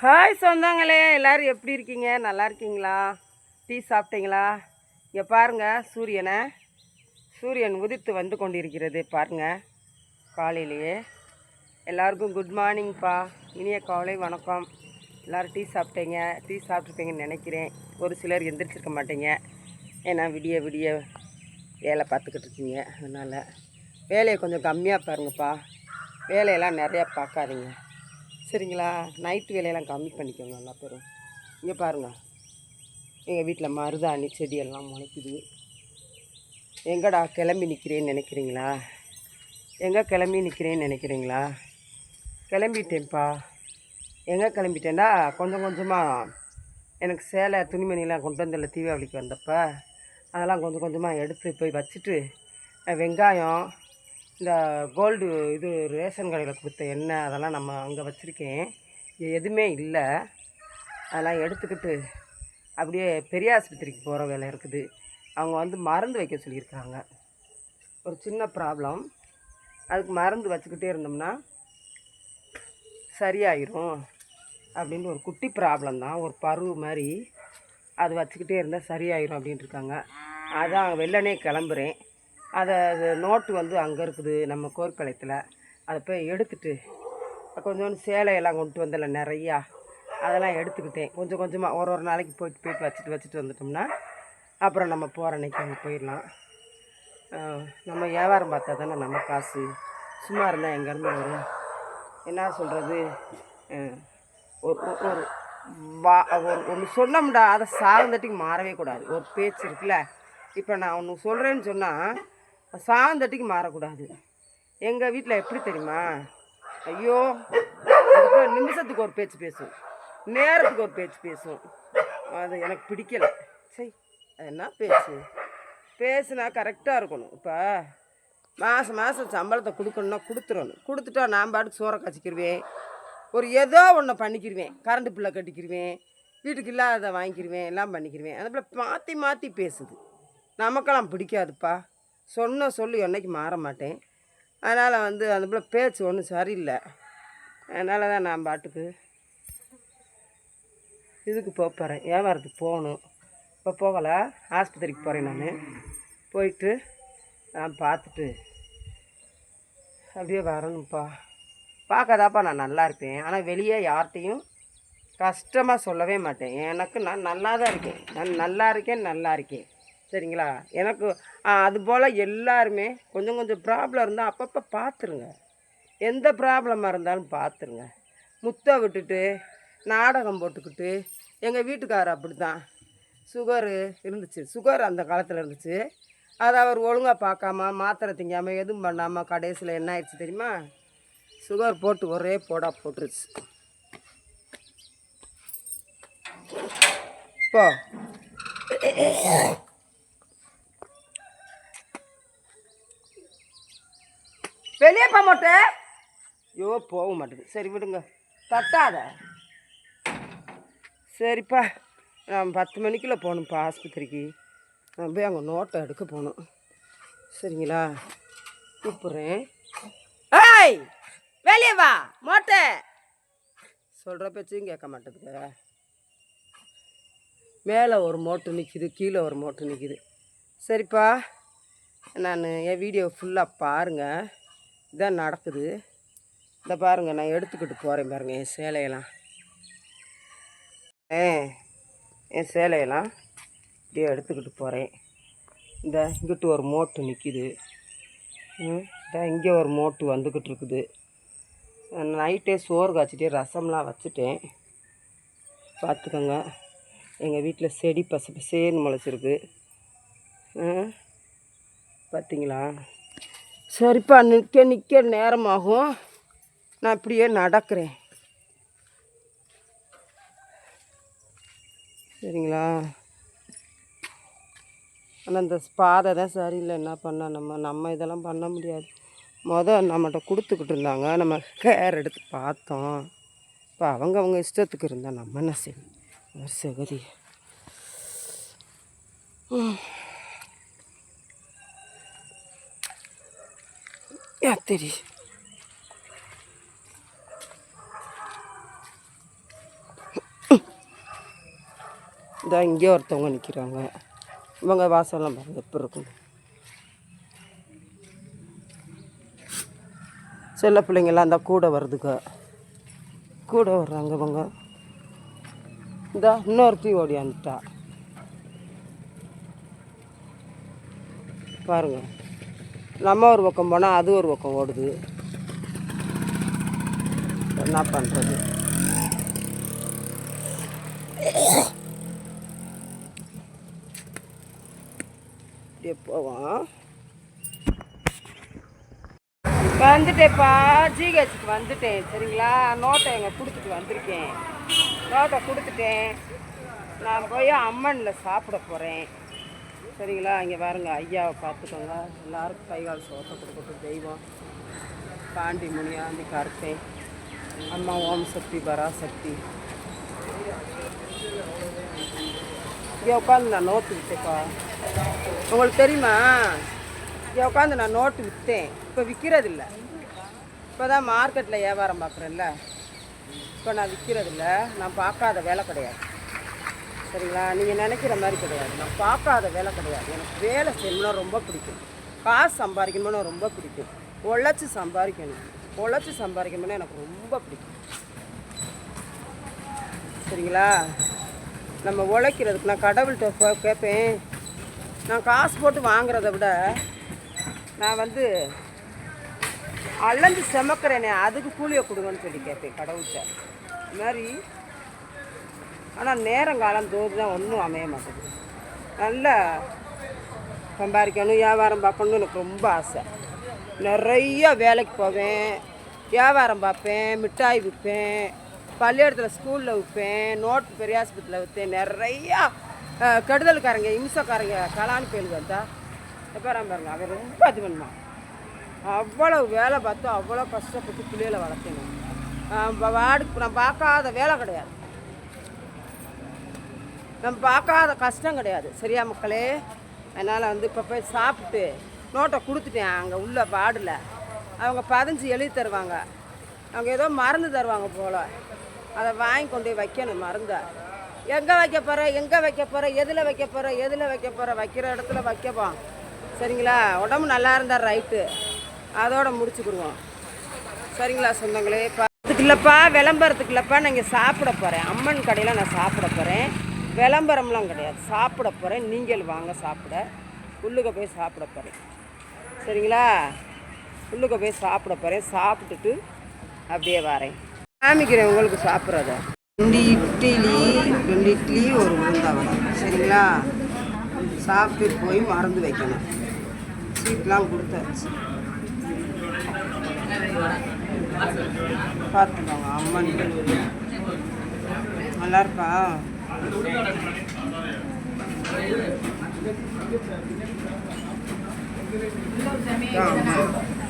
Hi சொந்தங்களே. எல்லோரும் எப்படி இருக்கீங்க? நல்லா இருக்கீங்களா? டீ சாப்பிட்டீங்களா? இங்கே பாருங்கள் சூரியனை. சூரியன் உதித்து வந்து கொண்டிருக்கிறது பாருங்கள் காலையிலேயே. எல்லாருக்கும் குட் மார்னிங்ப்பா இனிய காலை வணக்கம். எல்லோரும் டீ சாப்பிட்டீங்க? டீ சாப்பிட்ருப்பீங்கன்னு நினைக்கிறேன். ஒரு சிலர் எந்திரிச்சிருக்க மாட்டீங்க. ஏன்னா விடிய விடிய வேலை பார்த்துக்கிட்டு இருக்கீங்க. அதனால் வேலையை கொஞ்சம் கம்மியாக பாருங்கப்பா. வேலையெல்லாம் நிறையா பார்க்காதீங்க. சரிங்களா? நைட்டு வேலையெல்லாம் கம்மி பண்ணிக்கோங்க எல்லா பேரும். இங்கே பாருங்கள் எங்கள் வீட்டில் மருதாணி செடியெல்லாம் முளைக்குது. எங்கடா கிளம்பி நிற்கிறேன்னு நினைக்கிறீங்களா? எங்கே கிளம்பி நிற்கிறேன்னு நினைக்கிறீங்களா? கிளம்பிட்டேன்ப்பா. எங்கே கிளம்பிட்டேன்னா கொஞ்சம் கொஞ்சமாக எனக்கு சேலை துணிமணிலாம் கொண்டு வந்துள்ள தீபாவளிக்கு வந்தப்போ அதெல்லாம் கொஞ்சம் கொஞ்சமாக எடுத்து போய் வச்சுட்டு வெங்காயம் இந்த கோல்டு இது ரேஷன் கடையில் கொடுத்த எண்ணெய் அதெல்லாம் நம்ம அங்கே வச்சுருக்கேன். எதுவுமே இல்லை. அதெல்லாம் எடுத்துக்கிட்டு அப்படியே பெரிய ஆஸ்பத்திரிக்கு போகிற வேலை இருக்குது. அவங்க வந்து மருந்து வைக்க சொல்லியிருக்காங்க ஒரு சின்ன ப்ராப்ளம் அதுக்கு மருந்து வச்சுக்கிட்டே இருந்தோம்னா சரியாயிரும் அப்படின்னு ஒரு குட்டி ப்ராப்ளம் தான். ஒரு பருவு மாதிரி அது வச்சுக்கிட்டே இருந்தால் சரியாயிரும் அப்படின்ட்டு இருக்காங்க. அதான் வெள்ளனே கிளம்புறேன். அதை அது நோட்டு வந்து அங்கே இருக்குது நம்ம கோர்ப்பாளையத்தில் அதை போய் எடுத்துட்டு கொஞ்சோண்டு சேலையெல்லாம் கொண்டு வந்தல நிறையா. அதெல்லாம் எடுத்துக்கிட்டேன். கொஞ்சம் கொஞ்சமாக ஒரு ஒரு நாளைக்கு போயிட்டு போயிட்டு வச்சுட்டு வச்சுட்டு வந்துட்டோம்னா அப்புறம் நம்ம போகிற அன்னைக்கு அங்கே போயிடலாம். நம்ம வியாபாரம் பார்த்தா தானே நம்ம காசு. சும்மா இருந்தால் எங்கேருந்து வரும் என்ன சொல்கிறது ஒரு ஒரு- வா ஒரு ஒன்று சொன்னோம்டா அதை சார்ந்தட்டிக்கு மாறவே கூடாது. ஒரு பேச்சு இருக்குல்ல. இப்போ நான் ஒன்று சொல்கிறேன்னு சொன்னால் சாந்தட்டிக்கு மாறக்கூடாது. எங்கள் வீட்டில் எப்படி தெரியுமா? ஐயோ நிமிஷத்துக்கு ஒரு பேச்சு பேசும். நேரத்துக்கு ஒரு பேச்சு பேசும். அது எனக்கு பிடிக்கல. சரி அது என்ன பேச்சு? பேசுனா கரெக்டாக இருக்கணும். இப்போ மாதம் மாதம் சம்பளத்தை கொடுக்கணுன்னா கொடுத்துடணும் கொடுத்துட்டா நான் பாட்டுக்கு சோறை காய்ச்சிக்கிருவேன். ஒரு ஏதோ ஒன்று பண்ணிக்கிருவேன். கரண்ட் பில்லை கட்டிக்கிருவேன். வீட்டுக்கு இல்லாத வாங்கிக்கிருவேன். எல்லாம் பண்ணிக்கிருவேன். அதை போல் மாற்றி மாற்றி பேசுது. நமக்கெல்லாம் பிடிக்காதுப்பா. சொன்ன சொல்லி என்னைக்கு மாற மாட்டேன். அதனால் வந்து அந்த போல் பேச்சு ஒன்றும் சரியில்லை. அதனால தான் நான் பாட்டுக்கு இதுக்கு போக போகிறேன் வியாபாரத்துக்கு போகணும். இப்போ போகலை. ஆஸ்பத்திரிக்கு போகிறேன் நான். போயிட்டு நான் பார்த்துட்டு அப்படியே வரணும்ப்பா. பார்க்காதாப்பா நான் நல்லா இருப்பேன். ஆனால் வெளியே யார்கிட்டையும் கஷ்டமாக சொல்லவே மாட்டேன். எனக்கு நான் நல்லா தான் இருக்கேன். நான் நல்லா இருக்கேன் நல்லா இருக்கேன். சரிங்களா? எனக்கு அதுபோல் எல்லாருமே கொஞ்சம் கொஞ்சம் ப்ராப்ளம் இருந்தால் அப்பப்போ பார்த்துருங்க எந்த ப்ராப்ளமாக இருந்தாலும் பார்த்துருங்க முத்தை விட்டுட்டு நாடகம் போட்டுக்கிட்டு எங்கள் வீட்டுக்காரர் அப்படி தான் சுகரு இருந்துச்சு. சுகர் அந்த காலத்தில் இருந்துச்சு. அதை அவர் ஒழுங்காக பார்க்காம மாத்திரை திங்காமல் எதுவும் பண்ணாமல் கடைசியில் என்ன ஆயிடுச்சு தெரியுமா? சுகர் போட்டு ஒரே போடா போட்டுருச்சு. இப்போ வெளியே போக மாட்டேன் ஐயோ போக மாட்டேங்குது. சரி விடுங்க. தட்டாத. சரிப்பா. நான் பத்து மணிக்குள்ளே போகணும்ப்பா ஆஸ்பத்திரிக்கு. நான் போய் அங்கே நோட்டை எடுக்க போகணும். சரிங்களா? கூப்பிட்றேன். ஏய் வெளியே வா மோட்டை. சொல்கிற பேச்சையும் கேட்க மாட்டேதுங்க மேலே ஒரு மோட்டு நிற்கிது கீழே ஒரு மோட்டு நிற்கிது சரிப்பா. நான் என் வீடியோ ஃபுல்லாக பாருங்கள் இதான் நடக்குது. இந்த பாருங்கள் நான் எடுத்துக்கிட்டு போகிறேன் பாருங்கள் என் சேலையெல்லாம். ஏ என் சேலையெல்லாம் இப்படியே எடுத்துக்கிட்டு போகிறேன் இந்த இங்கிட்டு ஒரு மோட்டு நிற்கிது இதான் இந்த இங்கே ஒரு மோட்டு வந்துக்கிட்டு இருக்குது. நைட்டே சோறு காய்ச்சிட்டே ரசம்லாம் வச்சுட்டேன். பார்த்துக்கோங்க எங்கள் வீட்டில் செடி பசு பசேன்னு முளைச்சிருக்கு. பார்த்தீங்களா? சரிப்பா நிற்க நிற்க நேரமாகும். நான் இப்படியே நடக்கிறேன். சரிங்களா? ஆனால் இந்த பாதை தான் சரியில்லை. என்ன பண்ண நம்ம நம்ம இதெல்லாம் பண்ண முடியாது. மொதல் நம்மகிட்ட கொடுத்துக்கிட்டு இருந்தாங்க. நம்ம கேர் எடுத்து பார்த்தோம். இப்போ அவங்க அவங்க இஷ்டத்துக்கு இருந்தால் நம்ம என்ன செய்யணும் ஒரு சகதி. யாத்திரி இந்த இங்கே ஒருத்தவங்க நிற்கிறாங்க இவங்க வாசல்லாம் பாருங்கள் எப்படி இருக்கும் செல்ல பிள்ளைங்கள்லாம் அந்த கூட வருதுங்க கூட வர்றாங்க இவங்க இந்த இன்னொருத்தி ஓடியான்ட்டா பாருங்கள் நம்ம ஒரு பக்கம் போனால் அது ஒரு பக்கம் ஓடுது. என்ன பண்ணுறது இப்படியே போவோம். வந்துட்டேப்பா. ஜிஹெச்சுக்கு வந்துட்டேன். சரிங்களா? நோட்டை எங்கே கொடுத்துட்டு வந்திருக்கேன். நோட்டை கொடுத்துட்டேன். நான் போய் அம்மனில் சாப்பிட போகிறேன் சரிங்களா இங்கே பாருங்க ஐயாவை பார்த்துக்கோங்க. எல்லாருக்கும் கை கால் சோத்தை கொடுக்கட்டும் தெய்வம். பாண்டி முனியாண்டி கார்த்தே அம்மா ஓம் சக்தி பராசக்தி இங்கே உட்காந்து நான் நோட்டு விற்றேப்பா உங்களுக்கு தெரியுமா? இங்கே உட்காந்து நான் நோட்டு விற்றேன் இப்போ விற்கிறதில்ல இப்போ தான் மார்க்கெட்டில் வியாபாரம் பார்க்குறேன்ல. இப்போ நான் விற்கிறதில்ல நான் பார்க்காத வேலை கிடையாது. சரிங்களா? நீங்கள் நினைக்கிற மாதிரி கிடையாது. நான் பார்க்காத வேலை கிடையாது. எனக்கு வேலை செய்யணும்னா ரொம்ப பிடிக்கும். காசு சம்பாதிக்கணும்னா ரொம்ப பிடிக்கும். உழைச்சி சம்பாதிக்கணும். உழைச்சி சம்பாதிக்கணும்னா எனக்கு ரொம்ப பிடிக்கும். சரிங்களா? நம்ம உழைக்கிறதுக்கு நான் கடவுள்கிட்ட கேட்பேன். நான் காசு போட்டு வாங்குறத விட நான் வந்து அலந்து செமக்கிறேனே அதுக்கு கூலியை கொடுங்கன்னு சொல்லி கேட்பேன் கடவுள்கிட்ட. இது மாதிரி ஆனால் நேரங்காலம் தோது தான் ஒன்றும் அமைய மாட்டேங்குது. நல்லா சம்பாதிக்கணும் வியாபாரம் பார்க்கணும்னு எனக்கு ரொம்ப ஆசை. நிறைய வேலைக்கு போவேன் வியாபாரம் பார்ப்பேன் மிட்டாய் விற்பேன் பள்ளியிடத்தில் ஸ்கூலில் விற்பேன் நோட்டு பெரியாஸ்பத்திரியில் விற்பேன் நிறையா கெடுதல்காரங்க இம்சக்காரங்க கலான்னு பேர் வந்தா எப்பறம் பாருங்க அவன் ரொம்ப இது பண்ணுவான் அவ்வளோ வேலை பார்த்து அவ்வளோ கஷ்டப்பட்டு பிள்ளைகளை வளர்த்தணும் வாடு வார்டுக்கு நான் பார்க்காத வேலை கிடையாது. நம்ம பார்க்காத கஷ்டம் கிடையாது. சரியா மக்களே? அதனால் வந்து இப்போ போய் சாப்பிட்டு நோட்டை கொடுத்துட்டேன் அங்கே உள்ள வார்டில். அவங்க பதிஞ்சு எழுதி தருவாங்க. அவங்க ஏதோ மருந்து தருவாங்க போல். அதை வாங்கி கொண்டு போய் வைக்கணும் மருந்தை. எங்கே வைக்க போகிற எங்கே வைக்க போகிற எதில் வைக்க போகிற எதில் வைக்க போகிற வைக்கிற இடத்துல வைக்கப்போம். சரிங்களா? உடம்பு நல்லா இருந்தால் ரைட்டு. அதோட முடிச்சுக்கிடுவோம். சரிங்களா சொந்தங்களே? இப்போ அதுக்கு இல்லைப்பா விளம்பரத்துக்கு இல்லைப்பா நான் இங்கே சாப்பிட போகிறேன் அம்மன் கடையில் நான் சாப்பிட போகிறேன் விளம்பரம்லாம் கிடையாது. சாப்பிட போகிறேன் நீங்கள் வாங்க சாப்பிட. உள்ளுக்க போய் சாப்பிட போகிறேன் சரிங்களா? உள்ளுக்க போய் சாப்பிட போகிறேன் சாப்பிட்டுட்டு அப்படியே வரேன். காமிக்கிறேன் உங்களுக்கு சாப்பிட்றத. ரெண்டு இட்லி ரெண்டு இட்லி ஒரு உளுந்தவடை சரிங்களா? சாப்பிட்டு போய் மறந்து வைக்கணும். சீட்லாம் கொடுத்தாச்சு. பார்த்துக்கோங்க அம்மன். நல்லா இருக்கா? இதான் அம்மன்.